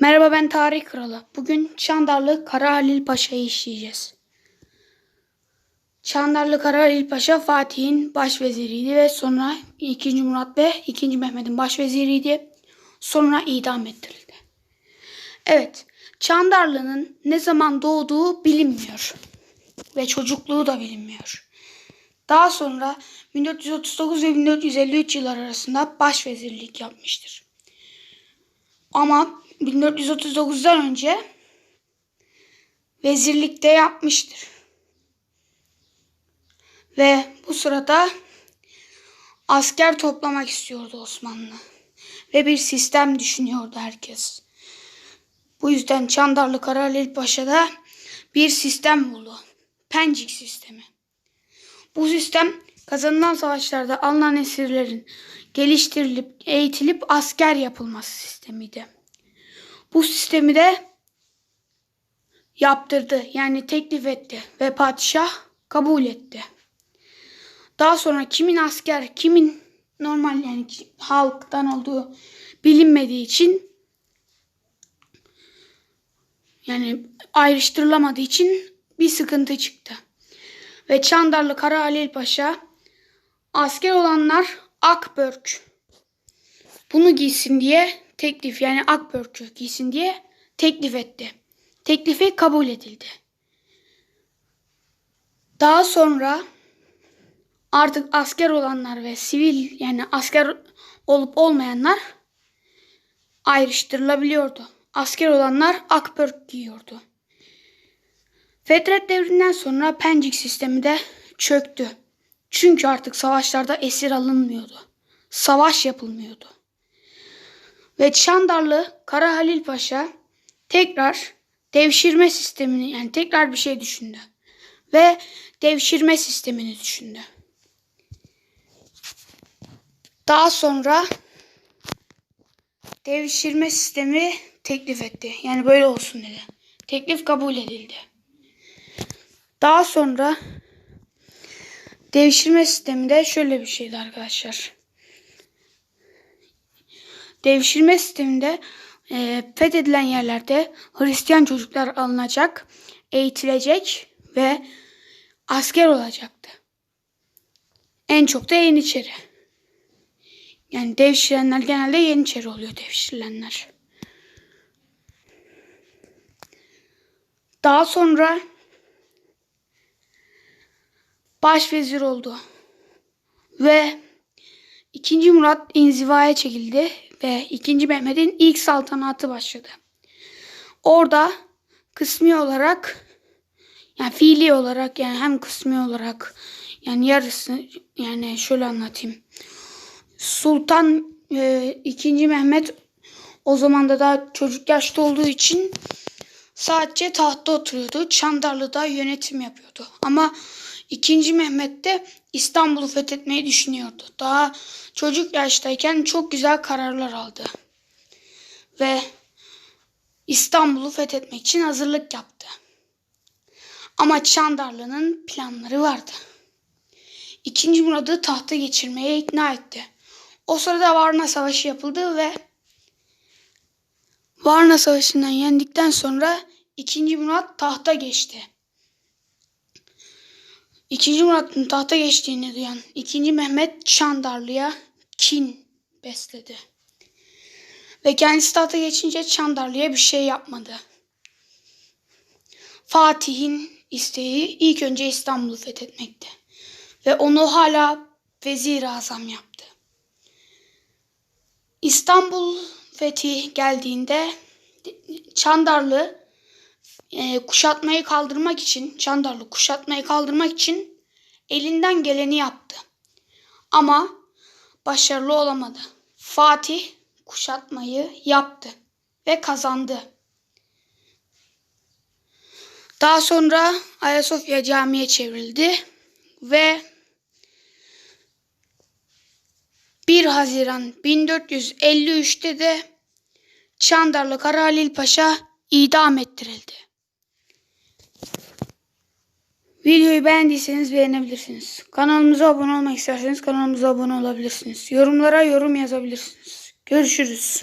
Merhaba ben Tarih Kralı. Bugün Çandarlı Kara Halil Paşa'yı işleyeceğiz. Çandarlı Kara Halil Paşa Fatih'in başveziriydi ve sonra 2. Murat ve 2. Mehmet'in başveziriydi. Sonra idam ettirildi. Evet, Çandarlı'nın ne zaman doğduğu bilinmiyor ve çocukluğu da bilinmiyor. Daha sonra 1439 ve 1453 yıllar arasında başvezirlik yapmıştır. Ama 1439'dan önce vezirlikte yapmıştır. Ve bu sırada asker toplamak istiyordu Osmanlı. Ve bir sistem düşünüyordu herkes. Bu yüzden Çandarlı Karahalil Paşa'da bir sistem buldu. Pencik sistemi. Bu sistem kazanılan savaşlarda alınan esirlerin geliştirilip eğitilip asker yapılması sistemiydi. Bu sistemi de yaptırdı. Yani teklif etti ve padişah kabul etti. Daha sonra kimin asker, kimin normal yani halktan olduğu bilinmediği için yani ayrıştırılamadığı için bir sıkıntı çıktı. Ve Çandarlı Kara Halil Paşa asker olanlar akbörk bunu giysin diye teklif yani akbörkü giysin diye teklif etti. Teklifi kabul edildi. Daha sonra artık asker olanlar ve sivil yani asker olup olmayanlar ayrıştırılabiliyordu. Asker olanlar akbörk giyiyordu. Fetret devrinden sonra Pencik sistemi de çöktü. Çünkü artık savaşlarda esir alınmıyordu. Savaş yapılmıyordu. Ve Çandarlı Kara Halil Paşa tekrar devşirme sistemini yani tekrar bir şey düşündü. Ve devşirme sistemini düşündü. Daha sonra devşirme sistemi teklif etti. Yani böyle olsun dedi. Teklif kabul edildi. Daha sonra devşirme sisteminde şöyle bir şeydi arkadaşlar. Devşirme sisteminde e, fethedilen yerlerde Hristiyan çocuklar alınacak, eğitilecek ve asker olacaktı. En çok da Yeniçeri. Yani devşirenler genelde Yeniçeri oluyor devşirilenler. Daha sonra başvezir oldu. Ve 2. Murat inzivaya çekildi ve 2. Mehmet'in ilk saltanatı başladı. Orada kısmi olarak yani fiili olarak yani hem kısmi olarak yani yarısı yani şöyle anlatayım. Sultan e, 2. Mehmet o zaman da daha çocuk yaşta olduğu için sadece tahtta oturuyordu. Çandarlı'da yönetim yapıyordu. Ama 2. Mehmet de İstanbul'u fethetmeyi düşünüyordu. Daha çocuk yaştayken çok güzel kararlar aldı. Ve İstanbul'u fethetmek için hazırlık yaptı. Ama Çandarlı'nın planları vardı. İkinci Murad'ı tahta geçirmeye ikna etti. O sırada Varna Savaşı yapıldı ve Varna Savaşı'ndan yendikten sonra 2. Murat tahta geçti. 2. Murat'ın tahta geçtiğini duyan 2. Mehmet Çandarlı'ya kin besledi. Ve kendisi tahta geçince Çandarlı'ya bir şey yapmadı. Fatih'in isteği ilk önce İstanbul'u fethetmekti. Ve onu hala vezir azam yaptı. İstanbul fethi geldiğinde Çandarlı e, kuşatmayı kaldırmak için, Çandarlı kuşatmayı kaldırmak için elinden geleni yaptı. Ama başarılı olamadı. Fatih kuşatmayı yaptı ve kazandı. Daha sonra Ayasofya Camii'ye çevrildi ve 1 Haziran 1453'te de Çandarlı Kara Halil Paşa idam ettirildi. Videoyu beğendiyseniz beğenebilirsiniz. Kanalımıza abone olmak isterseniz kanalımıza abone olabilirsiniz. Yorumlara yorum yazabilirsiniz. Görüşürüz.